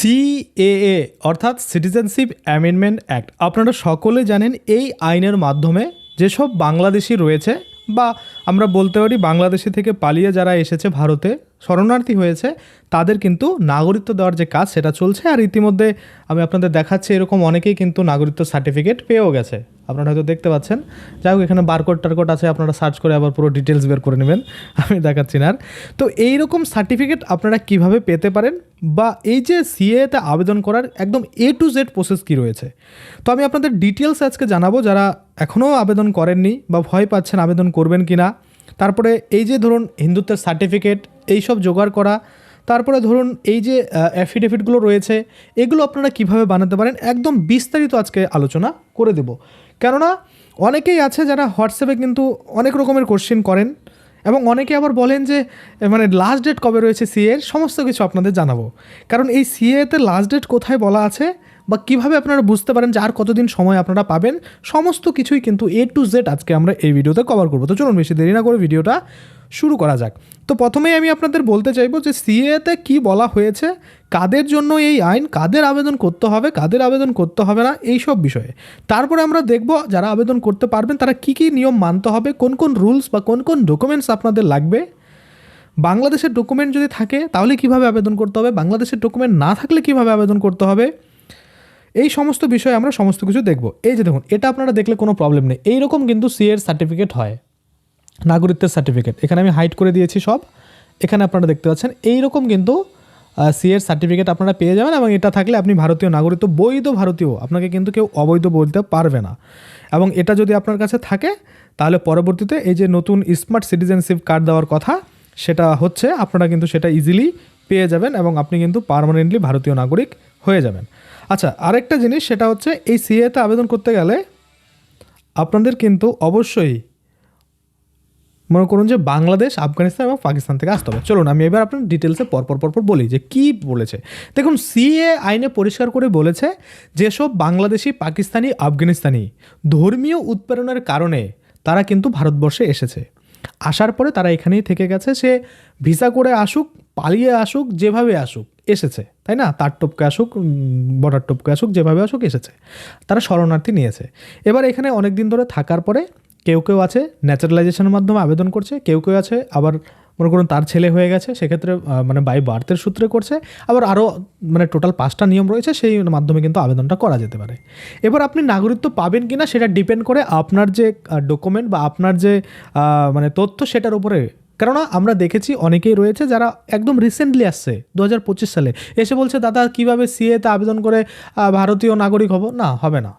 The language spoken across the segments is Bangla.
সিএএ, অর্থাৎ সিটিজেনশিপ অ্যামেন্ডমেন্ট অ্যাক্ট। আপনারা সকলে জানেন এই আইনের মাধ্যমে যেসব বাংলাদেশি রয়েছে বা আমরা বলতে পারি বাংলাদেশি থেকে পালিয়ে যারা এসেছে ভারতে, শরণার্থী হয়েছে, তাদের কিন্তু নাগরিকত্ব দেওয়ার যে কাজ সেটা চলছে। আর ইতিমধ্যে আমি আপনাদের দেখাচ্ছি এরকম অনেকেই কিন্তু নাগরিকত্ব সার্টিফিকেট পেয়েও গেছে। আপনারা হয়তো দেখতে পাচ্ছেন। যাই হোক, এখানে বারকোড টারকোড আছে, আপনারা সার্চ করে আবার পুরো ডিটেলস বের করে নেবেন। আমি দেখাচ্ছি না আর। তো এই রকম সার্টিফিকেট আপনারা কীভাবে পেতে পারেন বা এই যে সিএতে আবেদন করার একদম এ টু জেড প্রসেস কী রয়েছে? তো আমি আপনাদের ডিটেলস আজকে জানাব যারা এখনও আবেদন করেননি বা ভয় পাচ্ছেন আবেদন করবেন কি না তারপরে এই যে ধরুন হিন্দুত্বের সার্টিফিকেট এইসব জোগাড় করা। তারপরে ধরুন এই যে অ্যাফিডেভিটগুলো রয়েছে, এগুলো আপনারা কীভাবে বানাতে পারেন? একদম বিস্তারিত আজকে আলোচনা করে দেব। কেননা অনেকেই আছে যারা হোয়াটসঅ্যাপে কিন্তু অনেক রকমের কোশ্চেন করেন এবং অনেকে আবার বলেন যে মানে লাস্ট ডেট কবে রয়েছে সিএ সমস্ত কিছু আপনাদের জানাব। কারণ এই সিএতে লাস্ট ডেট কোথায় বলা আছে? বা কীভাবে আপনারা বুঝতে পারেন যে আর কতদিন সময় আপনারা পাবেন, সমস্ত কিছুই কিন্তু এ টু জেড আজকে আমরা এই ভিডিওতে কভার করব। তো চলুন বেশি দেরি না করে ভিডিওটা শুরু করা যাক। তো প্রথমেই আমি আপনাদের বলতে চাইব যে সিএতে কি বলা হয়েছে, কাদের জন্য এই আইন, কাদের আবেদন করতে হবে, কাদের আবেদন করতে হবে না, এই সব বিষয়ে। তারপরে আমরা দেখব যারা আবেদন করতে পারবেন, তারা কি কি নিয়ম মানতে হবে, কোন কোন রুলস বা কোন কোন ডকুমেন্টস আপনাদের লাগবে। বাংলাদেশের ডকুমেন্ট যদি থাকে, তাহলে কীভাবে আবেদন করতে হবে? বাংলাদেশের ডকুমেন্ট না থাকলে কীভাবে আবেদন করতে হবে? এই সমস্ত বিষয়ে আমরা সমস্ত কিছু দেখব। এই যে দেখুন, এটা আপনারা দেখলে কোনো প্রবলেম নেই। এইরকম কিন্তু সি এর সার্টিফিকেট হয়। নাগরিকত্বের সার্টিফিকেট এখানে আমি হাইড করে দিয়েছি সব। এখানে আপনারা দেখতে পাচ্ছেন, এইরকম কিন্তু সি এর সার্টিফিকেট আপনারা পেয়ে যাবেন এবং এটা থাকলে আপনি ভারতীয় নাগরিকত্ব বৈধ ভারতীয়। আপনাকে কিন্তু কেউ অবৈধ বলতে পারবে না। এবং এটা যদি আপনার কাছে থাকে, তাহলে পরবর্তীতে এই যে নতুন স্মার্ট সিটিজেনশিপ কার্ড দেওয়ার কথা, সেটা হচ্ছে আপনারা কিন্তু সেটা ইজিলি পেয়ে যাবেন এবং আপনি কিন্তু পার্মানেন্টলি ভারতীয় নাগরিক হয়ে যাবেন। আচ্ছা আরেকটা জিনিস সেটা হচ্ছে এই সিএতে আবেদন করতে গেলে আপনাদের কিন্তু অবশ্যই মনে করুন যে বাংলাদেশ, আফগানিস্তান এবং পাকিস্তান থেকে আসতে হবে। চলুন, আমি এবার আপনার ডিটেলসে পরপর পরপর বলি যে কি বলেছে। দেখুন সিএ আইনে পরিষ্কার করে বলেছে যেসব বাংলাদেশি, পাকিস্তানি, আফগানিস্তানি ধর্মীয় উৎপ্রেরণের কারণে তারা কিন্তু ভারতবর্ষে এসেছে। আসার পরে তারা এখানেই থেকে গেছে, সে ভিসা করে আসুক, পালিয়ে আসুক, যেভাবে আসুক। এসেছে, তাই না? তার টপকে আসুক বর্ডার টপকে আসুক, যেভাবে আসুক এসেছে। তারা শরণার্থী নিয়েছে। এবার এখানে অনেক দিন ধরে থাকার পরে কেউ কেউ আছে ন্যাচারালাইজেশনের মাধ্যমে আবেদন করছে, কেউ কেউ আছে আবার মনে করুন তার ছেলে হয়ে গেছে, সেক্ষেত্রে মানে বাই বার্থের সূত্রে করছে। আবার আরও মানে টোটাল পাঁচটা নিয়ম রয়েছে, সেই মাধ্যমে কিন্তু আবেদনটা করা যেতে পারে। এবার আপনি নাগরিকত্ব পাবেন কি না সেটা ডিপেন্ড করে আপনার যে ডকুমেন্ট বা আপনার যে মানে তথ্য সেটার উপরে কেননা আমরা দেখেছি অনেকেই রয়েছে যারা একদম রিসেন্টলি আসছে দু হাজার পঁচিশ সালে। এসে বলছে, দাদা, কীভাবে সিএতে আবেদন করে ভারতীয় নাগরিক হব? না, হবে না।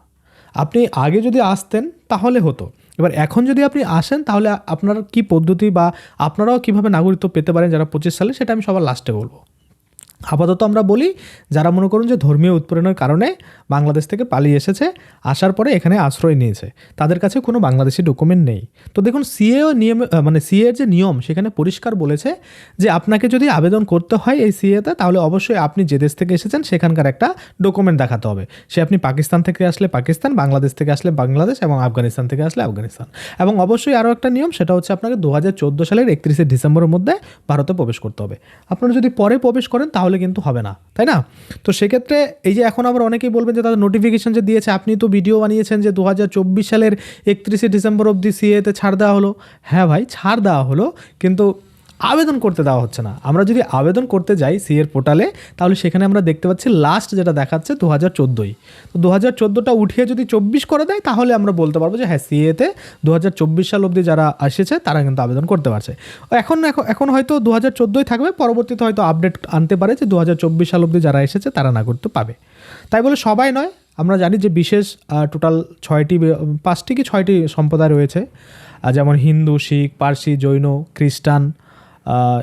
আপনি আগে যদি আসতেন, তাহলে হতো। এবার এখন যদি আপনি আসেন, তাহলে আপনার কি পদ্ধতি বা আপনারাও কীভাবে নাগরিকত্ব পেতে পারেন যারা পঁচিশ সালে, সেটা আমি সবার লাস্টে বলব। আপাতত আমরা বলি, যারা মনে করুন যে ধর্মীয় উৎপীড়নের কারণে বাংলাদেশ থেকে পালিয়ে এসেছে, আসার পরে এখানে আশ্রয় নিয়েছে, তাদের কাছে কোনো বাংলাদেশি ডকুমেন্ট নেই। তো দেখুন সিএও নিয়ম মানে সিএ যে নিয়ম, সেখানে পরিষ্কার বলেছে যে আপনাকে যদি আবেদন করতে হয় এই সিএতে তাহলে অবশ্যই আপনি যে দেশ থেকে এসেছেন, সেখানকার একটা ডকুমেন্ট দেখাতে হবে। সে আপনি পাকিস্তান থেকে আসলে পাকিস্তান, বাংলাদেশ থেকে আসলে বাংলাদেশ এবং আফগানিস্তান থেকে আসলে আফগানিস্তান। এবং অবশ্যই আরও একটা নিয়ম, সেটা হচ্ছে আপনাকে দু হাজার চোদ্দ সালের একত্রিশে ডিসেম্বরের মধ্যে ভারতে প্রবেশ করতে হবে। আপনারা যদি পরে প্রবেশ করেন, তাহলে কিন্তু হবে না, তাই না? তো সেক্ষেত্রে এই যে এখন আবার অনেকেই বলবেন যে তাদের নোটিফিকেশান যে দিয়েছে, আপনি তো ভিডিও বানিয়েছেন যে দু হাজার চব্বিশ সালের একত্রিশে ডিসেম্বর অবধি সিএতে ছাড় দেওয়া হলো। হ্যাঁ ভাই, ছাড় দেওয়া হলো, কিন্তু আবেদন করতে দেওয়া হচ্ছে না। আমরা যদি আবেদন করতে যাই সিএর পোর্টালে, তাহলে সেখানে আমরা দেখতে পাচ্ছি লাস্ট যেটা দেখাচ্ছে দু হাজার চোদ্দোই। তো দু হাজার চোদ্দোটা উঠিয়ে যদি চব্বিশ করে দেয়, তাহলে আমরা বলতে পারব যে হ্যাঁ সিএতে দু হাজার চব্বিশ সাল অবধি যারা এসেছে, তারা কিন্তু আবেদন করতে পারছে। এখন, এখন- হয়তো দু হাজার চোদ্দোই থাকবে, পরবর্তীতে হয়তো আপডেট আনতে পারে যে দু হাজার চব্বিশ সাল অবধি যারা এসেছে, তারা নাগরিকত্ব পাবে। তাই বলে সবাই নয়, আমরা জানি যে বিশেষ টোটাল ছয়টি পাঁচটি কি ছয়টি সম্প্রদায় রয়েছে। যেমন হিন্দু, শিখ, পার্সি, জৈন, খ্রিস্টান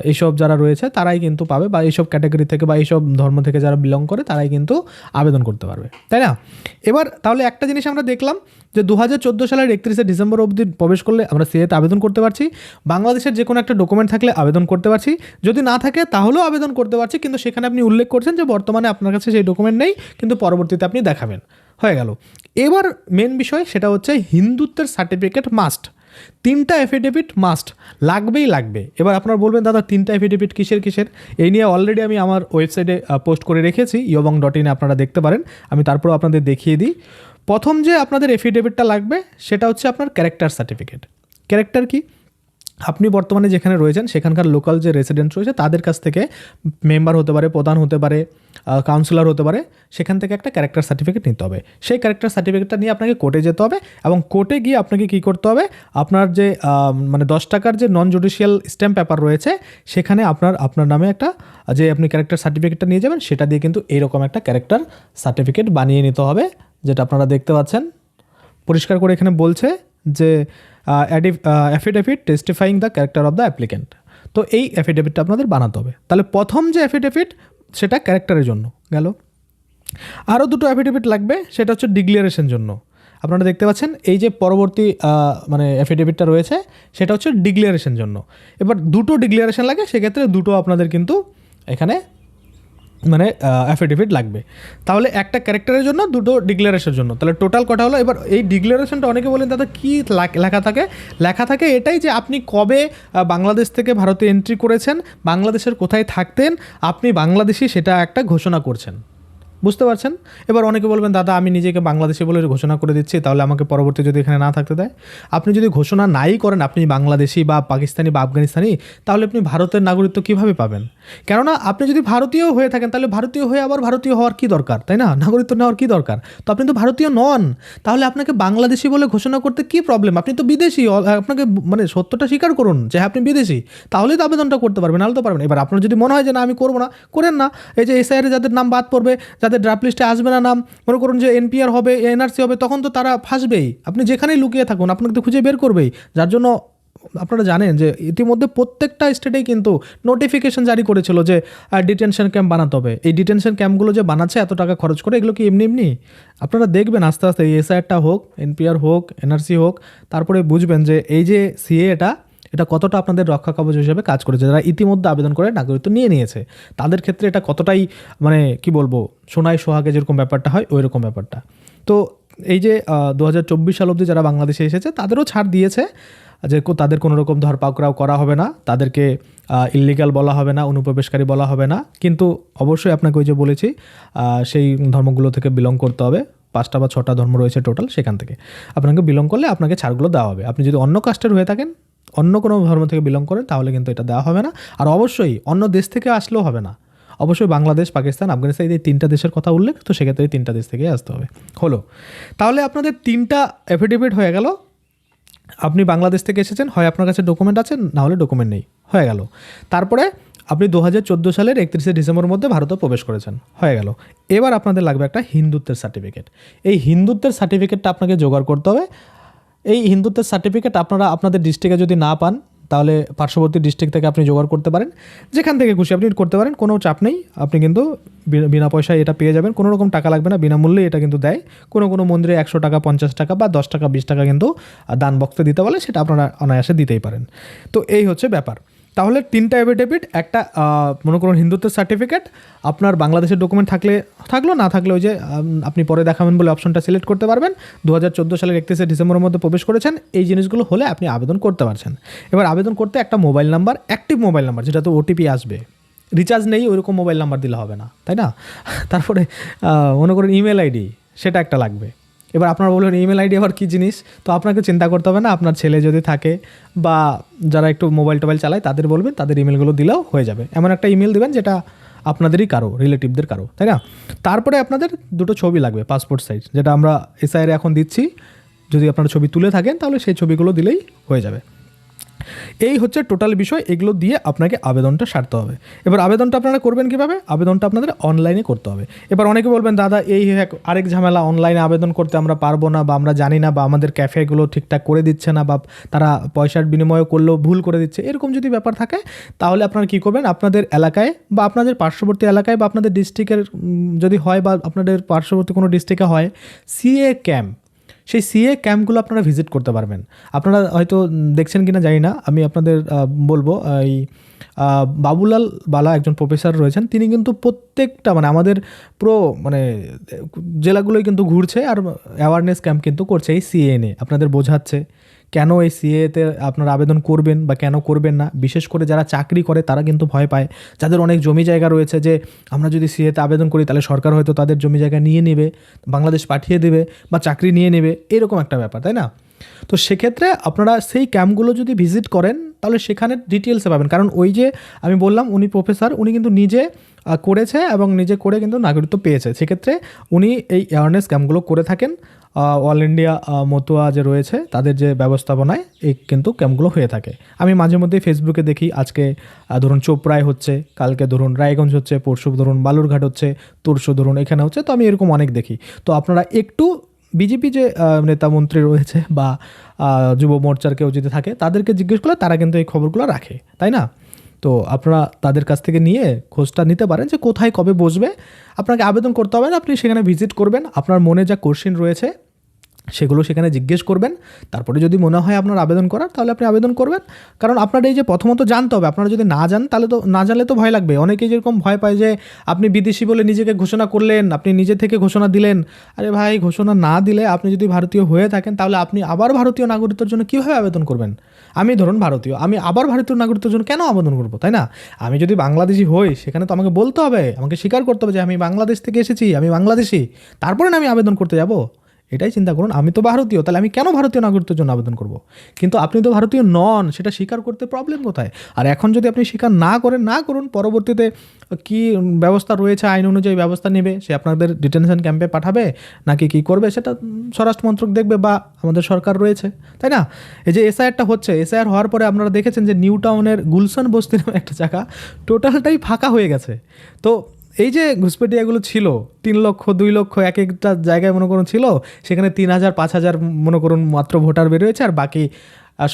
এইসব যারা রয়েছে, তারাই কিন্তু পাবে বা এইসব ক্যাটাগরি থেকে বা এইসব ধর্ম থেকে যারা বিলং করে, তারাই কিন্তু আবেদন করতে পারবে। তাই না? এবার তাহলে একটা জিনিস আমরা দেখলাম যে দু হাজার চোদ্দ সালের একত্রিশে ডিসেম্বর অবধি প্রবেশ করলে আমরা সিএতে আবেদন করতে পারছি। বাংলাদেশের যে কোনো একটা ডকুমেন্ট থাকলে আবেদন করতে পারছি। যদি না থাকে, তাহলেও আবেদন করতে পারছি। কিন্তু সেখানে আপনি উল্লেখ করছেন যে বর্তমানে আপনার কাছে সেই ডকুমেন্ট নেই, কিন্তু পরবর্তীতে আপনি দেখাবেন। হয়ে গেল। এবার মেন বিষয় সেটা হচ্ছে হিন্দুত্বের সার্টিফিকেট মাস্ট তিনটা এফিডেভিট মাস্ট লাগবেই লাগবে। এবার আপনারা বলবেন, দাদা, তিনটা এফিডেভিট কিসের কিসের? এই নিয়ে অলরেডি আমি আমার ওয়েবসাইটে পোস্ট করে রেখেছি ইয়বং ডট ইনে আপনারা দেখতে পারেন। আমি তারপর আপনাদের দেখিয়ে দিই। প্রথম যে আপনাদের এফিডেভিটটা লাগবে, সেটা হচ্ছে আপনার ক্যারেক্টার সার্টিফিকেট ক্যারেক্টার কি? আপনি বর্তমানে যেখানে রয়েছেন, সেখানকার লোকাল যে রেসিডেন্ট রয়েছে, তাদের কাছ থেকে মেম্বার হতে পারে, প্রধান হতে পারে কাউন্সিলর হতে পারে, সেখান থেকে একটা ক্যারেক্টার সার্টিফিকেট নিতে হবে। সেই ক্যারেক্টার সার্টিফিকেটটা নিয়ে আপনাকে কোর্টে যেতে হবে এবং কোর্টে গিয়ে আপনাকে কী করতে হবে? আপনার যে মানে দশ টাকার যে নন জুডিশিয়াল স্ট্যাম্প পেপার রয়েছে, সেখানে আপনার আপনার নামে একটা, যে আপনি ক্যারেক্টার সার্টিফিকেটটা নিয়ে যাবেন, সেটা দিয়ে কিন্তু এইরকম একটা ক্যারেক্টার সার্টিফিকেট বানিয়ে নিতে হবে, যেটা আপনারা দেখতে পাচ্ছেন। পরিষ্কার করে এখানে বলছে যে affidavit testifying the character of the applicant তো এই অ্যাফিডেভিটটা আপনাদের বানাতে হবে। তাহলে প্রথম যে অ্যাফিডেভিট সেটা ক্যারেক্টারের জন্য গেল। আরও দুটো অ্যাফিডেভিট লাগবে, সেটা হচ্ছে ডিক্লিয়ারেশন জন্য। আপনারা দেখতে পাচ্ছেন, এই যে পরবর্তী মানে অ্যাফিডেভিটটা রয়েছে, সেটা হচ্ছে ডিক্লিয়ারেশন জন্য। এবার দুটো ডিক্লিয়ারেশন লাগে, সেক্ষেত্রে দুটো আপনাদের কিন্তু এখানে মানে অ্যাফিডেভিট লাগবে। তাহলে একটা ক্যারেক্টারের জন্য, দুটো ডিক্লারেশনের জন্য। তাহলে টোটাল কটা হলো? এবার এই ডিক্লারেশনটা অনেকে বলেন, দাদা, কী লেখা থাকে? লেখা থাকে এটাই যে আপনি কবে বাংলাদেশ থেকে ভারতে এন্ট্রি করেছেন, বাংলাদেশের কোথায় থাকতেন, আপনি বাংলাদেশি সেটা একটা ঘোষণা করছেন। বুঝতে পারছেন? এবার অনেকে বলবেন দাদা আমি নিজেকে বাংলাদেশি বলে ঘোষণা করে দিচ্ছি তাহলে আমাকে পরবর্তী যদি এখানে না থাকতে দেয়? আপনি যদি ঘোষণা নাই করেন আপনি বাংলাদেশি বা পাকিস্তানি বা আফগানিস্তানি তাহলে আপনি ভারতের নাগরিকত্ব কীভাবে পাবেন? কেননা আপনি যদি ভারতীয় হয়ে থাকেন তাহলে ভারতীয় হয়ে আবার ভারতীয় হওয়ার কী দরকার তাই না? নাগরিকত্ব নেওয়ার কী দরকার? তো আপনি তো ভারতীয় নন তাহলে আপনাকে বাংলাদেশি বলে ঘোষণা করতে কী প্রবলেম আপনি তো বিদেশি আপনাকে মানে সত্যটা স্বীকার করুন যে হ্যাঁ, আপনি বিদেশি তাহলেই তো আবেদনটা করতে পারবেন নাহলে তো পারবেন এবার আপনার যদি মনে হয় যে না আমি করব না করেন না। এই যে এসআইআর যাদের নাম বাদ পড়বে যাদের ড্রাফট লিস্টে আসবে না নাম। মনে করুন যে এনপিআর হবে এনআরসি হবে, তখন তো তারা ফাঁসবেই। আপনি যেখানেই লুকিয়ে থাকুন, আপনাকে তো খুঁজে বের করবেই। যার জন্য আপনারা জানেন যে ইতিমধ্যে প্রত্যেকটা স্টেটেই কিন্তু নোটিফিকেশন জারি করেছিল যে ডিটেনশন ক্যাম্প বানাতে হবে। এই ডিটেনশন ক্যাম্পগুলো যে বানাচ্ছে, এত টাকা খরচ করে, এগুলো কি এমনি এমনি? আপনারা দেখবেন আস্তে আস্তে, এই এসআইআরটা হোক এনপিআর হোক এনআরসি হোক, তারপরে বুঝবেন যে এই যে সিএ এটা এটা কতটা আপনাদের রক্ষা কবচ হিসেবে কাজ করেছে? যারা ইতিমধ্যে আবেদন করে নাগরিকত্ব নিয়ে নিয়েছে, তাদের ক্ষেত্রে এটা কতটাই মানে কি বলব, সোনাই সোহাগে যেরকম ব্যাপারটা হয় ওই রকম ব্যাপারটা। তো এই যে দু হাজার চব্বিশ সাল অবধি যারা বাংলাদেশে এসেছে, তাদেরও ছাড় দিয়েছে যে তাদের কোনো রকম ধরপাকড়াও করা হবে না, তাদেরকে ইলিগাল বলা হবে না, অনুপ্রবেশকারী বলা হবে না। কিন্তু অবশ্যই আপনাকে ওই যে বলেছি সেই ধর্মগুলো থেকে বিলং করতে হবে। পাঁচটা বা ছটা ধর্ম রয়েছে টোটাল সেখান থেকে। আপনাকে বিলং করলে আপনাকে ছাড়গুলো দেওয়া হবে। আপনি যদি অন্য কাস্টের হয়ে থাকেন অন্য কোনো ধর্ম থেকে বিলং করেন, তাহলে কিন্তু এটা দেওয়া হবে না। আর অবশ্যই অন্য দেশ থেকে আসলেও হবে না। অবশ্যই বাংলাদেশ, পাকিস্তান, আফগানিস্তান, এই তিনটা দেশের কথা উল্লেখ, তো সেক্ষেত্রে এই তিনটা দেশ থেকে আসতে হবে। হলো, তাহলে আপনাদের তিনটা এফিডেভিট হয়ে গেল। আপনি বাংলাদেশ থেকে এসেছেন, হয় আপনার কাছে ডকুমেন্ট আছে, না হলে ডকুমেন্ট নেই, হয়ে গেল। তারপরে আপনি দু হাজার চোদ্দ সালের একত্রিশে ডিসেম্বর মধ্যে ভারতে প্রবেশ করেছেন, হয়ে গেল। এবার আপনাদের লাগবে একটা হিন্দুত্বের সার্টিফিকেট এই হিন্দুত্বের সার্টিফিকেটটা আপনাকে জোগাড় করতে হবে। এই হিন্দুত্বের সার্টিফিকেট আপনারা আপনাদের ডিস্ট্রিক্টে যদি না পান, তাহলে পার্শ্ববর্তী ডিস্ট্রিক্ট থেকে আপনি জোগাড় করতে পারেন। যেখান থেকে খুশি আপনি করতে পারেন, কোনো চাপ নেই। আপনি কিন্তু বিনা- পয়সায় এটা পেয়ে যাবেন। কোনো রকম টাকা লাগবে না বিনামূল্যে এটা কিন্তু দেয়। কোনো কোনো মন্দিরে একশো টাকা, পঞ্চাশ টাকা বা দশ টাকা, বিশ টাকা কিন্তু দান বক্সে দিতে বলে, সেটা আপনারা অনায়াসে দিতেই পারেন। তো এই হচ্ছে ব্যাপার। তাহলে তিনটা এফিডেভিট একটা মনে করুন হিন্দুত্বের সার্টিফিকেট আপনার বাংলাদেশের ডকুমেন্ট থাকলে, থাকল, না থাকলে ওই যে আপনি পরে দেখাবেন বলে অপশনটা সিলেক্ট করতে পারবেন। দু হাজার চোদ্দ সালের একত্রিশে ডিসেম্বরের মধ্যে প্রবেশ করেছেন, এই জিনিসগুলো হলে আপনি আবেদন করতে পারছেন। এবার আবেদন করতে একটা mobile number active mobile number যেটা তো ওটিপি আসবে। রিচার্জ নেই, ওইরকম মোবাইল নাম্বার দিলে হবে না, তাই না? তারপরে মনে করুন ইমেল আইডি সেটা একটা লাগবে। এবার আপনারা বলবেন ইমেল আইডি আবার কী জিনিস? তো আপনাকে চিন্তা করতে হবে না, আপনার ছেলে যদি থাকে বা যারা একটু মোবাইল টোবাইল চালায়, তাদের বলবেন, তাদের ইমেলগুলো দিলেও হয়ে যাবে। এমন একটা ইমেল দেবেন, যেটা আপনাদেরই কারও রিলেটিভদের কারও, তাই না? তারপরে আপনাদের দুটো ছবি লাগবে পাসপোর্ট সাইজ যেটা আমরা এসআইআর এখন দিচ্ছি। যদি আপনারা ছবি তুলে থাকেন, তাহলে সেই ছবিগুলো দিলেই হয়ে যাবে। এই হচ্ছে টোটাল বিষয়, এগুলো দিয়ে আপনাকে আবেদনটা সারতে হবে। এবার আবেদনটা আপনারা করবেন কীভাবে? আবেদনটা আপনাদের অনলাইনে করতে হবে। এবার অনেকে বলবেন, দাদা, এই এক, আরেক ঝামেলা অনলাইনে আবেদন করতে আমরা পারব না বা আমরা জানি না বা আমাদের ক্যাফেগুলো ঠিকঠাক করে দিচ্ছে না বা তারা পয়সার বিনিময় করলেও ভুল করে দিচ্ছে। এরকম যদি ব্যাপার থাকে, তাহলে আপনারা কী করবেন? আপনাদের এলাকায় বা আপনাদের পার্শ্ববর্তী এলাকায় বা আপনাদের ডিস্ট্রিক্টের যদি হয় বা আপনাদের পার্শ্ববর্তী কোনো ডিস্ট্রিক্টে হয় সিএ ক্যাম্প সেই সিএ ক্যাম্পগুলো আপনারা ভিজিট করতে পারবেন। আপনারা হয়তো দেখছেন কি না জানি না, আমি আপনাদের বলব, এই বাবুলাল বালা একজন প্রফেসর রয়েছেন, তিনি কিন্তু প্রত্যেকটা মানে আমাদের পুরো মানে জেলাগুলোই কিন্তু ঘুরছে আর অ্যাওয়ারনেস ক্যাম্প কিন্তু করছে এই সিএ নিয়ে। আপনাদের বোঝাচ্ছে। কেন এই সিএতে আপনারা আবেদন করবেন বা কেন করবেন না? বিশেষ করে যারা চাকরি করে, তারা কিন্তু ভয় পায়। যাদের অনেক জমি জায়গা রয়েছে যে, আমরা যদি সিএতে আবেদন করি, তাহলে সরকার হয়তো তাদের জমি জায়গা নিয়ে নেবে, বাংলাদেশ পাঠিয়ে দেবে বা চাকরি নিয়ে নেবে। এরকম একটা ব্যাপার, তাই না? তো সেক্ষেত্রে আপনারা সেই ক্যাম্পগুলো যদি ভিজিট করেন তাহলে সেখানে ডিটেলসে পাবেন। কারণ ওই যে আমি বললাম, উনি প্রফেসর উনি কিন্তু নিজে করেছে এবং নিজে করে কিন্তু নাগরিকত্ব পেয়েছে। সেক্ষেত্রে উনি এই অ্যাওয়ারনেস ক্যাম্পগুলো করে থাকেন। অল ইন্ডিয়া মতুয়া যে রয়েছে, তাদের যে ব্যবস্থাপনায় এই কিন্তু ক্যাম্পগুলো হয়ে থাকে। আমি মাঝে মধ্যেই ফেসবুকে দেখি, আজকে ধরুন চোপড়ায় হচ্ছে, কালকে ধরুন রায়গঞ্জ হচ্ছে, পরশু ধরুন বালুরঘাট হচ্ছে তরশু ধরুন, এখানে হচ্ছে, তো আমি এরকম অনেক দেখি। তো আপনারা একটু বিজেপি যে নেতামন্ত্রী নেতা মন্ত্রী রয়েছে বা যুব মোর্চার কেউ যদি থাকে, তাদেরকে জিজ্ঞেস করলে তারা কিন্তু এই খবরগুলো রাখে, তাই না? তো আপনারা তাদের কাছ থেকে নিয়ে খোঁজটা নিতে পারেন যে কোথায় কবে বসবে। আপনাকে আবেদন করতে হবে না, আপনি সেখানে ভিজিট করবেন। আপনার মনে যা কোশ্চিন রয়েছে সেগুলো সেখানে জিজ্ঞেস করবেন। তারপরে যদি মনে হয় আপনার আবেদন করার, তাহলে আপনি আবেদন করবেন। কারণ আপনার এই যে প্রথমত জানতে হবে, আপনারা যদি না যান, তাহলে তো না জানলে তো ভয় লাগবে। অনেকেই যেরকম ভয় পায় যে, আপনি বিদেশি বলে নিজেকে ঘোষণা করলেন, আপনি নিজে থেকে ঘোষণা দিলেন। আরে ভাই, ঘোষণা না দিলে আপনি যদি ভারতীয় হয়ে থাকেন, তাহলে আপনি আবার ভারতীয় নাগরিকত্বের জন্য কীভাবে আবেদন করবেন? আমি ধরুন ভারতীয়, আমি আবার ভারতীয় নাগরিকত্বের জন্য কেন আবেদন করব, তাই না? আমি যদি বাংলাদেশি হই, সেখানে তো আমাকে বলতে হবে, আমাকে স্বীকার করতে হবে যে, আমি বাংলাদেশ থেকে এসেছি, আমি বাংলাদেশি। তারপরে না আমি আবেদন করতে যাব? এটাই চিন্তা করুন আমি তো ভারতীয় তাহলে আমি কেন ভারতীয় নাগরিকত্বের জন্য আবেদন করব? কিন্তু আপনি তো ভারতীয় নন সেটা স্বীকার করতে প্রবলেম কোথায়? আর এখন যদি আপনি স্বীকার না করেন না করুন পরবর্তীতে কি ব্যবস্থা রয়েছে আইন অনুযায়ী ব্যবস্থা নেবে? সে আপনাদের ডিটেনশন ক্যাম্পে পাঠাবে? নাকি কি করবে? সেটা উম, স্বরাষ্ট্র মন্ত্রক দেখবে বা আমাদের সরকার রয়েছে তাই না? এই যে এসআইআরটা হচ্ছে এসআইআর হওয়ার পরে আপনারা দেখেছেন যে নিউ টাউনের গুলশান বস্তি নামে একটা জায়গা টোটালটাই ফাঁকা হয়ে গেছে। তো এই যে ঘুষপেটিয়াগুলো ছিল, তিন লক্ষ, দুই লক্ষ, এক একটা জায়গায় মনে করুন ছিল, সেখানে তিন হাজার, পাঁচ হাজার মনে করুন মাত্র ভোটার বেরোয়েছে আর বাকি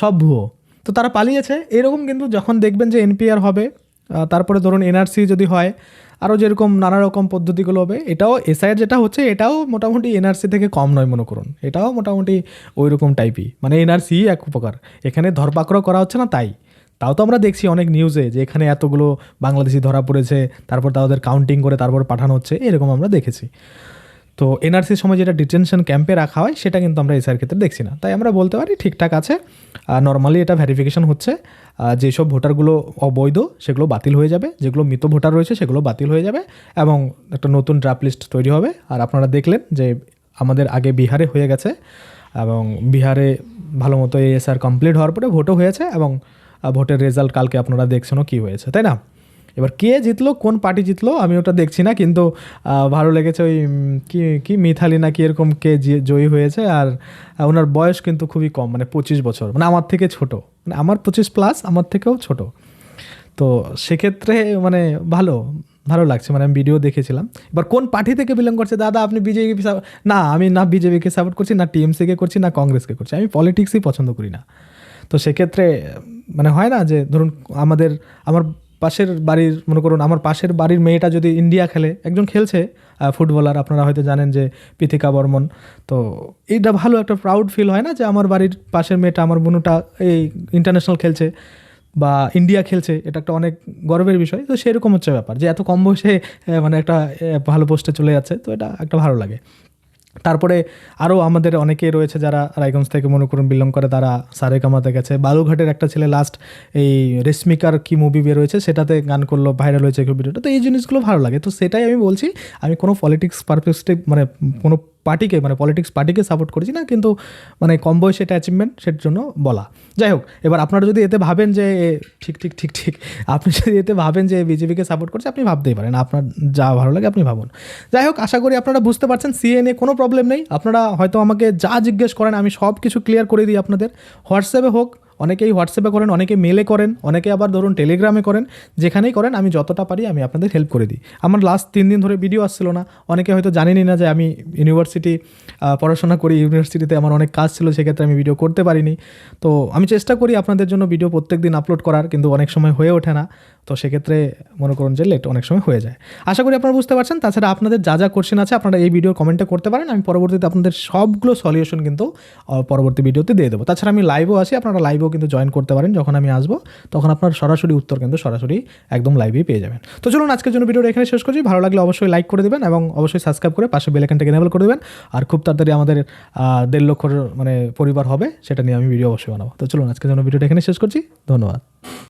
সব ভুয়ো। তো তারা পালিয়েছে। এরকম কিন্তু যখন দেখবেন যে এনপিআর হবে তারপরে ধরুন এনআরসি যদি হয়, আরও যেরকম নানা রকম পদ্ধতিগুলো হবে, এটাও এসআইআর যেটা হচ্ছে, এটাও মোটামুটি এনআরসি থেকে কম নয় মনে করুন। এটাও মোটামুটি ওই রকম টাইপই মানে এনআরসি এক প্রকার এখানে ধরপাকড় করা হচ্ছে না, তাই। তাও তো আমরা দেখছি অনেক নিউজে যে এখানে এতগুলো বাংলাদেশি ধরা পড়েছে, তারপর তাদের কাউন্টিং করে তারপর পাঠানো হচ্ছে, এরকম আমরা দেখেছি। তো এনআরসির সময় যেটা ডিটেনশন ক্যাম্পে রাখা হয়, সেটা কিন্তু আমরা এসআর ক্ষেত্রে দেখছি না। তাই আমরা বলতে পারি ঠিকঠাক আছে। নর্মালি এটা ভেরিফিকেশন হচ্ছে। যেসব ভোটারগুলো অবৈধ, সেগুলো বাতিল হয়ে যাবে। যেগুলো মৃত ভোটার রয়েছে, সেগুলো বাতিল হয়ে যাবে এবং একটা নতুন ড্রাফট লিস্ট তৈরি হবে। আর আপনারা দেখলেন যে আমাদের আগে বিহারে হয়ে গেছে এবং বিহারে ভালো মতো এএসআর কমপ্লিট হওয়ার পরে ভোটও হয়েছে এবং ভোটের রেজাল্ট কালকে আপনারা দেখছেনও কী হয়েছে, তাই না? এবার কে জিতলো, কোন পার্টি জিতলো, আমি ওটা দেখছি না, কিন্তু ভালো লেগেছে ওই কি কি মিথালি না কি এরকম কে জয়ী হয়েছে, আর ওনার বয়স কিন্তু খুবই কম মানে পঁচিশ বছর মানে আমার থেকে ছোট মানে আমার পঁচিশ প্লাস আমার থেকেও ছোট। তো সেক্ষেত্রে মানে ভালো ভালো লাগছে মানে আমি ভিডিও দেখেছিলাম। এবার কোন পার্টি থেকে বিলং করছে, দাদা আপনি বিজেপি না, আমি না বিজেপিকে সাপোর্ট করছি, না টিএমসিকে করছি, না কংগ্রেসকে করছি, আমি পলিটিক্সই পছন্দ করি না। তো সেক্ষেত্রে মানে হয় না যে, ধরুন আমাদের, আমার পাশের বাড়ির, মনে করুন আমার পাশের বাড়ির মেয়েটা যদি ইন্ডিয়া খেলে, একজন খেলছে ফুটবলার, আপনারা হয়তো জানেন যে পৃথিকা বর্মন। তো এইটা ভালো একটা প্রাউড ফিল হয় না যে আমার বাড়ির পাশের মেয়েটা, আমার বোনুটা এই ইন্টারন্যাশনাল খেলছে বা ইন্ডিয়া খেলছে, এটা একটা অনেক গর্বের বিষয়। তো সেরকম হচ্ছে ব্যাপার যে এত কম বয়সে মানে একটা ভালো পোস্টে চলে যাচ্ছে, তো এটা একটা ভালো লাগে। তারপরে আরও আমাদের অনেকেই রয়েছে যারা রায়গঞ্জ থেকে মনে করুন বিলং করে, তারা সারে কামাতে গেছে বালুঘাটের একটা ছেলে লাস্ট এই রেশমিকার কি মুভি বের হয়েছে, সেটাতে গান করল ভাইরাল হয়েছে ভিডিওটা তো এই জিনিসগুলো ভালো লাগে। তো সেটাই আমি বলছি, আমি কোনো পলিটিক্স পারপেক্সটিভ মানে কোনো পার্টিকে মানে পলিটিক্স পার্টিকে সাপোর্ট করছি না, কিন্তু মানে কম বয়সে এটা অ্যাচিভমেন্ট সেটার জন্য বলা। যাই হোক, এবার আপনারা যদি এতে ভাবেন যে ঠিক ঠিক ঠিক ঠিক, আপনি যদি এতে ভাবেন যে বিজেপিকে সাপোর্ট করছে, আপনি ভাবতেই পারেন, আপনার যা ভালো লাগে আপনি ভাবুন। যাই হোক, আশা করি আপনারা বুঝতে পারছেন সিএ নিয়ে কোনো প্রবলেম নেই। আপনারা হয়তো আমাকে যা জিজ্ঞেস করেন, আমি সব কিছু ক্লিয়ার করে দিই আপনাদের। হোয়াটসঅ্যাপে হোক অনেকেই হোয়াটসঅ্যাপে করেন অনেকে মেলে করেন, অনেকে আবার ধরুন টেলিগ্রামে করেন, যেখানেই করেন আমি যতটা পারি আমি আপনাদের হেল্প করে দিই। আমার লাস্ট তিন দিন ধরে ভিডিও আসছিল না। অনেকে হয়তো জানেনই না যে আমি ইউনিভার্সিটি পড়াশোনা করি ইউনিভার্সিটিতে আমার অনেক কাজ ছিল, সেক্ষেত্রে আমি ভিডিও করতে পারিনি। তো আমি চেষ্টা করি আপনাদের জন্য ভিডিও প্রত্যেক দিন আপলোড করার, কিন্তু অনেক সময় হয়ে ওঠে না। তো সেক্ষেত্রে মনে করুন যে লেট অনেক সময় হয়ে যায়। আশা করি আপনারা বুঝতে পারছেন। তাছাড়া আপনাদের যা যা কোশ্চেন আছে আপনারা এই ভিডিওর কমেন্টে করতে পারেন। আমি পরবর্তীতে আপনাদের সবগুলো সলিউশন কিন্তু পরবর্তী ভিডিওতে দিয়ে দেবো। তাছাড়া আমি লাইভও আছি, আপনারা লাইভও লাইভেও কিন্তু জয়েন করতে পারেন যখন আমি আসব, তখন আপনার সরাসরি উত্তর কিন্তু সরাসরি একদম লাইভেই পেয়ে যাবেন। তো চলুন আজকের জন্য ভিডিওটা এখানে শেষ করছি। ভালো লাগলে অবশ্যই লাইক করে দেবেন এবং অবশ্যই সাবস্ক্রাইব করে পাশে বেলেকানটাকে এনেবল করে দেবেন। আর খুব তাড়াতাড়ি আমাদের দেড় লক্ষর মানে পরিবার হবে, সেটা নিয়ে আমি ভিডিও অবশ্যই বানাবো। তো চলুন আজকের জন্য ভিডিওটা এখানে শেষ করছি। ধন্যবাদ।